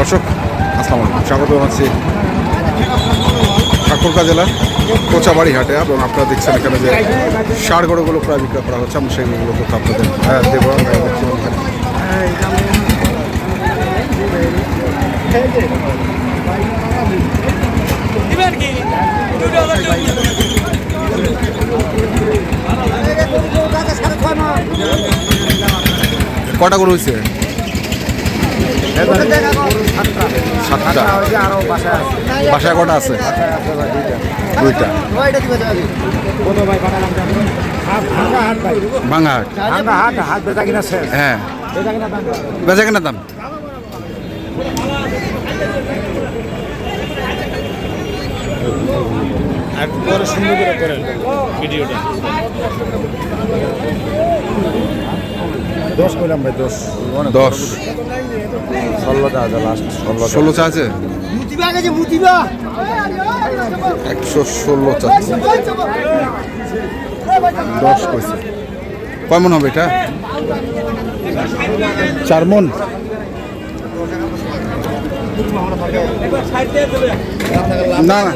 দর্শক, আসসালামু আলাইকুম স্বাগত জানাচ্ছি ঠাকুরকা জেলার কোচাবাড়ি হাটে এবং আপনারা দেখছেন এখানে যে সার প্রায় বিক্রয় করা হচ্ছে আমি সেগুলো তথ্য আপনাদের দেবো। কটা গরু হয়েছে সাতটা। বাসায় কটা আছে? দুইটা। ভাঙা হাট। হ্যাঁ। বেচা কেনা দাম? একবারে সুন্দর করে করেন ভিডিওটা। দশ কইলাম ভাই দশ। দশ। ষোলো টাকা লাস্ট ষোলো ষোলো চা আছে একশো ষোলো চাচ্ছে দশ কইছে। কয় মন হবে এটা? চার মন? না না।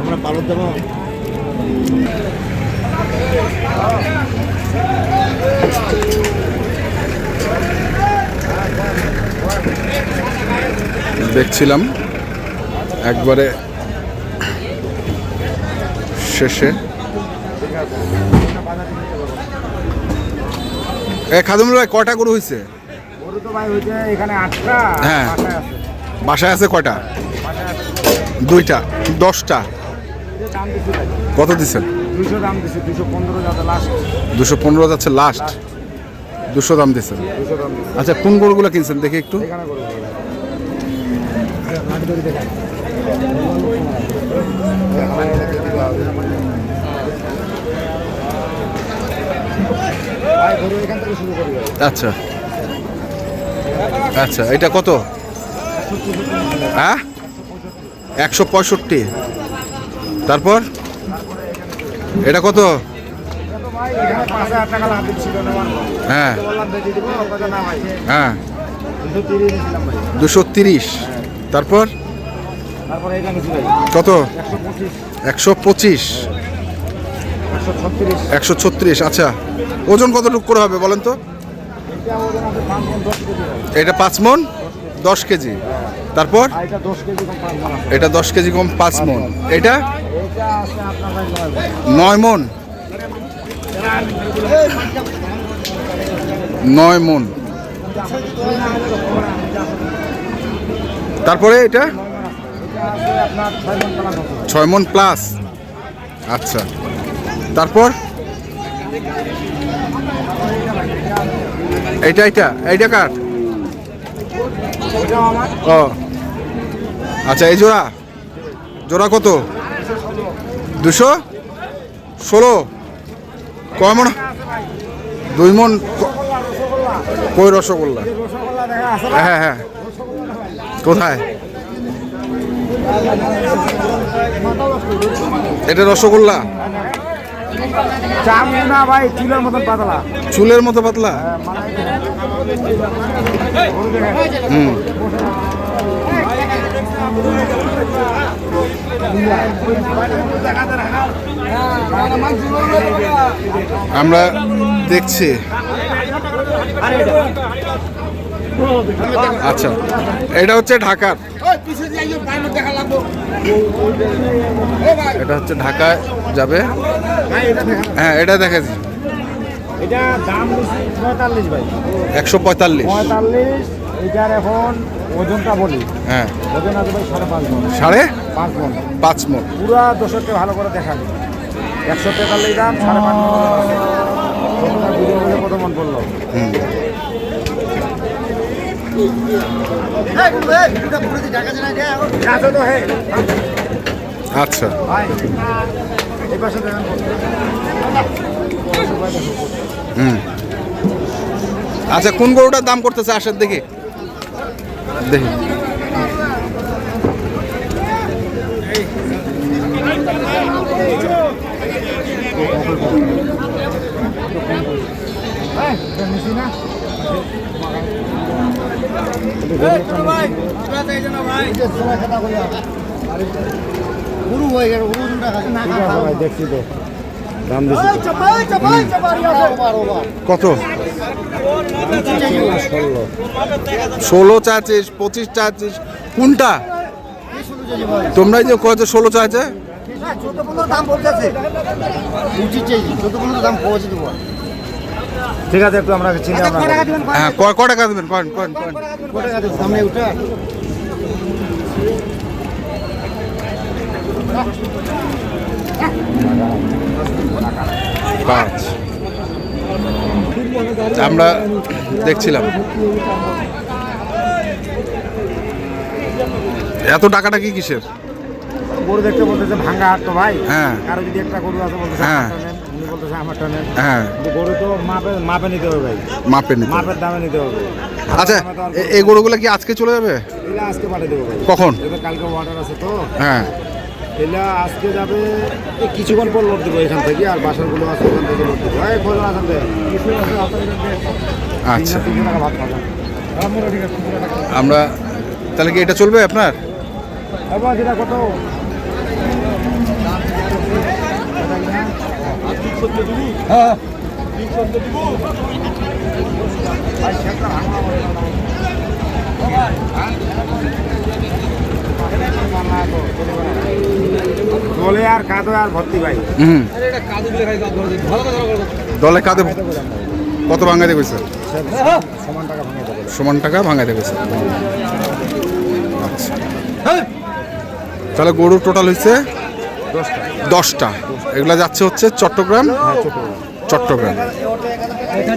আমরা পালন দেবো। দেখছিলাম। একবারে শেষে। এ খাদুমুল ভাই কটা গরু হয়েছে হ্যাঁ। বাসায় আছে। কটা দুইটা দশটা। কত দিচ্ছেন দুশো পনেরো যাচ্ছে লাস্ট দুশো দাম দিচ্ছেন আচ্ছা কোন গরুগুলো কিনছেন? দেখি একটু এখানে গরু ভাই গরু এখান থেকে শুরু করি ভাই আচ্ছা। আচ্ছা এটা কত? হ্যাঁ? একশো পঁয়ষট্টি। তারপর? এটা কত? হ্যাঁ। হ্যাঁ। দুশো তিরিশ। তারপর? কত? একশো পঁচিশ। একশো ছত্রিশ আচ্ছা। ওজন কত কতটুকু করে হবে বলেন তো? এটা পাঁচ মন দশ কেজি তারপর? এটা দশ কেজি কম পাঁচ মন এটা। নয় মন নয় মন তারপরে এটা? ছয় মন প্লাস। আচ্ছা। তারপর? এইটা এইটা এইটা কার? ও। আচ্ছা এই জোড়া? জোড়া কত? দুশো? ষোলো? কয় মন দুই মন কই রসগোল্লা? হ্যাঁ হ্যাঁ। কোথায়? এটা রসগোল্লা? ভাই চুলের মতন পাতলা। চুলের মতো পাতলা? হুম। আমরা দেখছি। আচ্ছা। এটা হচ্ছে ঢাকার। এটা হচ্ছে ঢাকায় যাবে। হ্যাঁ এটা দেখেছি। এটা দাম পঁয়তাল্লিশ ভাই। একশো পঁয়তাল্লিশ। পঁয়তাল্লিশ এটার এখন ওজনটা বলি। হ্যাঁ। ওজন আছে ভাই সাড়ে পাঁচ মন। সাড়ে? পাঁচ মন। পাঁচ মন। পুরা দশকে ভালো করে দেখাবে। একশো তেতাল্লিশ দাম সাড়ে পাঁচ মন। কত মন পড়ল আচ্ছা। ভাই এই পাশে হুম। আচ্ছা কোন গরুটার দাম করতেছে আসেন দেখি? দেখি। ভাই দেখছি তো দাম কত? ষোলো ষোলো চাচ্ছিস পঁচিশ চাচ্ছিস। কোনটা? তোমরাই যে কয়েছে ষোলো চাইছে চোদ্দ পনেরো দাম বলতেছে চোদ্দ পনেরো দাম পৌঁছে দেবো ঠিক আছে একটু আমরা চিনি ভাবনা করি। হ্যাঁ ক ক টাকা দেবেন? Coin coin coin. কত টাকা দেবো সামনে উঠে। পাঁচ। আমরা দেখছিলাম। এত টাকাটা কি কিসের? গরু দেখতে বলতেছে ভাঙ্গা হাট তো ভাই। হ্যাঁ। কারও যদি একটা গরু আছে বলতেছে হ্যাঁ। বলতেছে আমারটা নেন হ্যাঁ। গরু তো মাপে মাপে নিতে হবে ভাই। মাপে নিতে মাপের দামে নিতে হবে। আচ্ছা এই গরুগুলো কি আজকে চলে যাবে? এগুলো আজকে পাঠিয়ে দেবো ভাই। কখন? কালকে অর্ডার আছে তো। হ্যাঁ। এগুলো আজকে যাবে কিছুক্ষণ পর লোড দেবো এখান থেকে আর বাসারগুলো আছে ওখান থেকে লোড দেবো। এই খোঁজ আছে কিছু আছে আপনার এখান থেকে আচ্ছা। ভাত খাবেন ঠিক আছে। আমরা তাহলে কি এটা চলবে আপনার? কত? হ্যাঁ। দলে আর কাদো আর ভর্তি ভাই। হুম। দলে কাঁধে কত ভাঙাতে গেছে সমান টাকা ভাঙে দেবে সমান টাকা ভাঙাতে গেছে আচ্ছা। তাহলে গরু টোটাল হচ্ছে দশটা দশটা। এগুলো যাচ্ছে হচ্ছে চট্টগ্রাম। চট্টগ্রাম।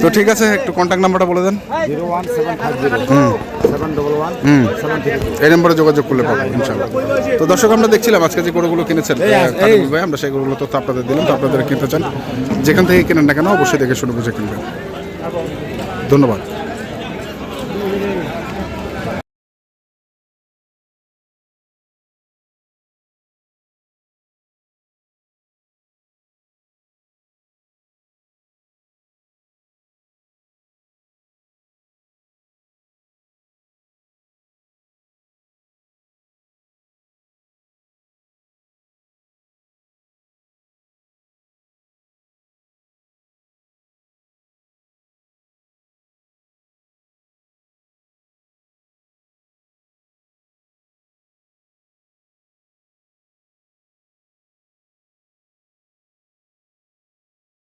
তো ঠিক আছে একটু কন্ট্যাক্ট নাম্বারটা বলে দেন। এই নম্বরে যোগাযোগ করলে পাবো ইনশাল্লাহ তো দর্শক আমরা দেখছিলাম আজকে যে গরুগুলো কিনেছেন ভাই আমরা সেই গরুগুলো তো আপনাদের দিলাম তো আপনাদের কিনতে চান। যেখান থেকে কেনেন না কেন অবশ্যই দেখে শুনে বুঝে কিনবেন। ধন্যবাদ।